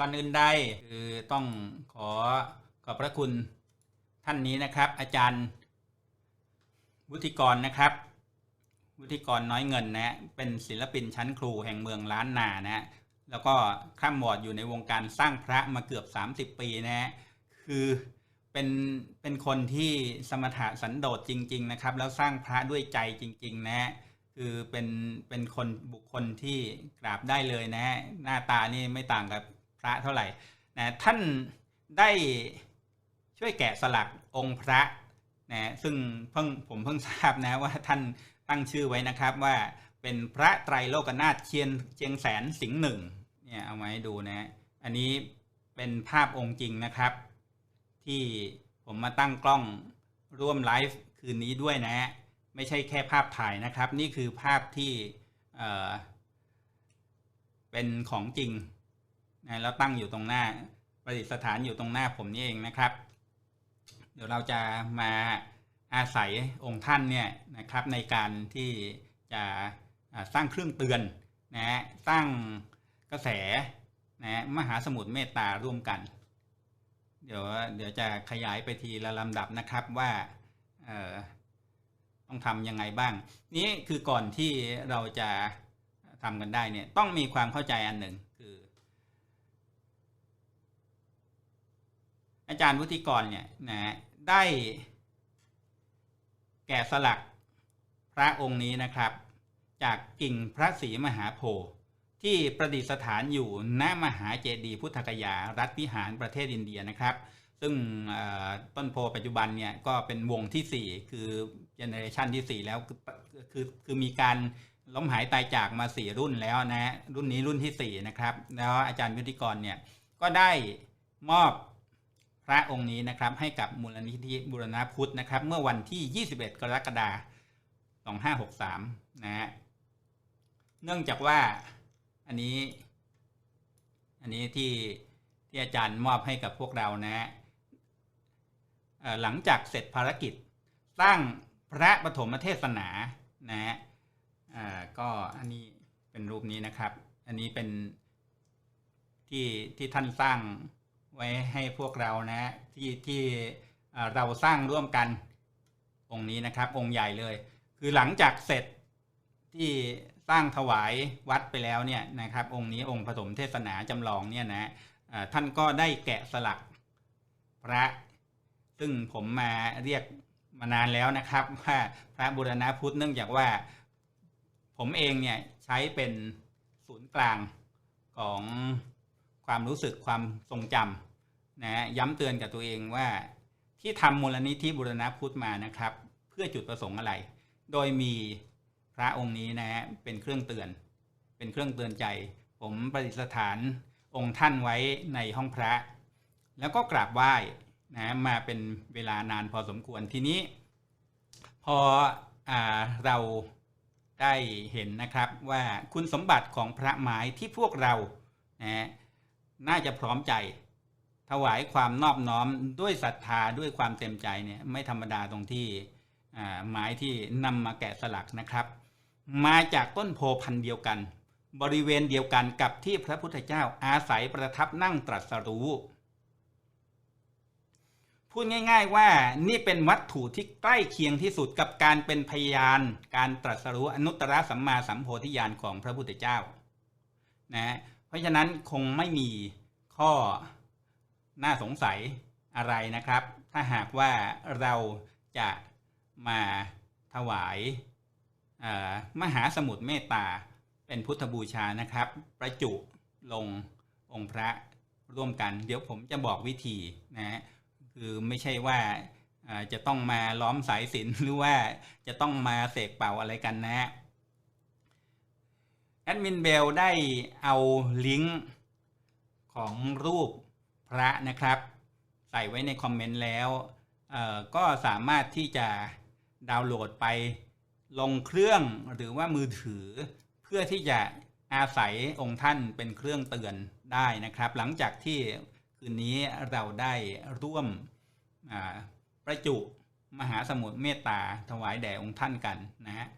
ก่อนอื่นใดคือต้องขอขอบพระคุณท่านนี้นะครับ อาจารย์วุฒิกรนะครับ วุฒิกรน้อยเงินนะเป็นศิลปินชั้นครูแห่งเมืองล้านนานะแล้วก็ข้ามวอร์ดอยู่ในวงการสร้างพระมาเกือบ 30 ปีนะคือเป็นเป็นคนที่สมถะสันโดษจริง ๆ นะครับ แล้วสร้างพระด้วยใจจริง ๆ นะฮะคือเป็นเป็นคนบุคคลที่กราบได้เลยนะ หน้าตานี่ไม่ต่างกับ พระเท่าไหร่นะท่านได้ช่วยแกะสลักองค์พระนะซึ่งเพิ่งผมเพิ่งทราบนะว่าท่านตั้งชื่อไว้นะครับว่าเป็นพระไตรโลกนาถเชียนเชียงแสนสิงห์หนึ่งเนี่ยเอามาให้ดูนะ อันนี้เป็นภาพองค์จริงนะครับ ที่ผมมาตั้งกล้องร่วมไลฟ์คืนนี้ด้วยนะฮะไม่ใช่แค่ภาพถ่ายนะครับ นี่คือภาพที่เเป็นของจริง นะแล้วตั้งอยู่ตรงหน้าประดิษฐานอยู่ตรงหน้าผมนี่เองนะครับ เดี๋ยวเราจะมาอาศัยองค์ท่านเนี่ยนะครับในการที่จะสร้างเครื่องเตือนนะฮะสร้างกระแสนะฮะมหาสมุทรเมตตาร่วมกัน เดี๋ยวเดี๋ยวจะขยายไปทีละลำดับนะครับว่าต้องทำยังไงบ้าง นี่คือก่อนที่เราจะทำกันได้เนี่ยต้องมีความเข้าใจอันหนึ่ง จารย์วุฒิกรเนี่ยนะได้แกะสลักพระองค์นี้นะครับ จากกิ่งพระศรีมหาโพธิ์ที่ประดิษฐานอยู่ณมหาเจดีย์พุทธกยา รัฐพิหารประเทศอินเดียนะครับ ซึ่งต้นโพปัจจุบันเนี่ยก็เป็นวงที่ 4 คือเจเนอเรชันที่ 4 แล้วคือคือคือมีการล้มหายตายจากมา 4 รุ่นแล้วนะรุ่นนี้รุ่นที่ 4 นะครับ แล้วอาจารย์วุฒิกรเนี่ยก็ได้มอบ พระองค์นี้นะครับให้กับมูลนิธิบุรณะพุทธนะครับ เมื่อวันที่ 21 กรกฎาคม 2563 นะฮะเนื่องจากว่าอันนี้ อันนี้ที่ที่อาจารย์มอบให้กับพวกเรานะฮะหลังจากเสร็จภารกิจสร้างพระปฐมเทศนานะฮะก็อันนี้เป็นรูปนี้นะครับ อันนี้เป็นที่ที่ท่านสร้าง ไว้ให้พวกเรานะฮะที่ที่เราสร้างร่วมกันองค์นี้นะครับองค์ใหญ่เลย คือหลังจากเสร็จที่สร้างถวายวัดไปแล้วเนี่ยนะครับ องค์นี้องค์ปฐมเทศนาจำลองเนี่ยนะท่านก็ได้แกะสลักพระ ซึ่งผมมาเรียกมานานแล้วนะครับ ว่าพระบุรณพุทธเนื่องจากว่า ผมเองเนี่ยใช้เป็นศูนย์กลางของความรู้สึกความทรงจำ นะย้ำเตือนกับตัวเองว่าที่ทำมูลนิธิบุรณพุทธมานะครับ เพื่อจุดประสงค์อะไร โดยมีพระองค์นี้นะฮะเป็นเครื่องเตือน เป็นเครื่องเตือนใจ ผมประดิษฐานองค์ท่านไว้ในห้องพระ แล้วก็กราบไหว้นะมาเป็นเวลานานพอสมควรทีนี้ พออเราได้เห็นนะครับว่าคุณสมบัติของพระไม้ที่พวกเรานะน่าจะพร้อมใจ ถวายความนอบน้อมด้วยศรัทธาด้วยความเต็มใจเนี่ยไม่ธรรมดาตรงที่อ่าไม้ที่นำมาแกะสลักนะครับ มาจากต้นโพพันธุ์เดียวกัน บริเวณเดียวกันกับที่พระพุทธเจ้าอาศัยประทับนั่งตรัสรู้ พูดง่าย ๆว่านี่เป็นวัตถุที่ใกล้เคียงที่สุดกับการเป็นพยาน การตรัสรู้อนุตตรสัมมาสัมโพธิญาณของพระพุทธเจ้านะเพราะฉะนั้นคงไม่มีข้อ น่าสงสัยอะไรนะครับ ถ้าหากว่าเราจะมาถวายมหาสมุทรเมตตาเป็นพุทธบูชานะครับ ประจุลงองค์พระร่วมกัน เดี๋ยวผมจะบอกวิธีนะคือไม่ใช่ว่าจะต้องมาล้อมสายสินหรือว่าจะต้องมาเสกเป่าอะไรกันนะฮะแอดมินเบลได้เอาลิงก์ของรูป พระนะครับ ใส่ไว้ในคอมเมนต์แล้วก็สามารถที่จะดาวน์โหลดไปลงเครื่องหรือว่ามือถือ เพื่อที่จะอาศัยองค์ท่านเป็นเครื่องเตือนได้นะครับ หลังจากที่คืนนี้เราได้ร่วมประจุมหาสมุทรเมตตาถวายแด่องค์ท่านกันนะฮะ